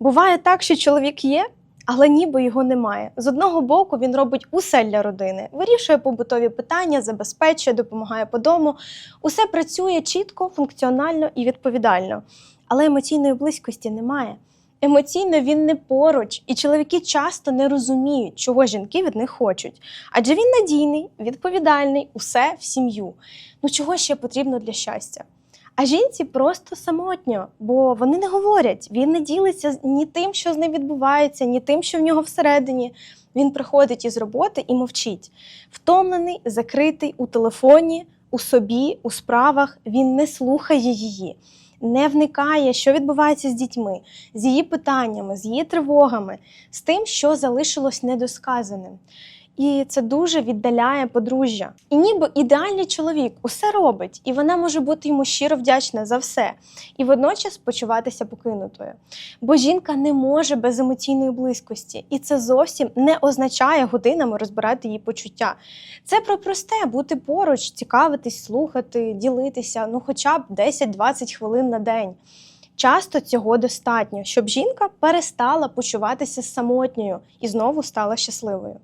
Буває так, що чоловік є, але ніби його немає. З одного боку, він робить усе для родини, вирішує побутові питання, забезпечує, допомагає по дому. Усе працює чітко, функціонально і відповідально. Але емоційної близькості немає. Емоційно він не поруч, і чоловіки часто не розуміють, чого жінки від них хочуть. Адже він надійний, відповідальний, усе в сім'ю. Ну чого ще потрібно для щастя? А жінці просто самотньо, бо вони не говорять, він не ділиться ні тим, що з ним відбувається, ні тим, що в нього всередині. Він приходить із роботи і мовчить. Втомлений, закритий у телефоні, у собі, у справах. Він не слухає її, не вникає, що відбувається з дітьми, з її питаннями, з її тривогами, з тим, що залишилось недосказаним. І це дуже віддаляє подружжя. І ніби ідеальний чоловік усе робить, і вона може бути йому щиро вдячна за все, і водночас почуватися покинутою. Бо жінка не може без емоційної близькості, і це зовсім не означає годинами розбирати її почуття. Це про просте бути поруч, цікавитись, слухати, ділитися, ну хоча б 10-20 хвилин на день. Часто цього достатньо, щоб жінка перестала почуватися самотньою і знову стала щасливою.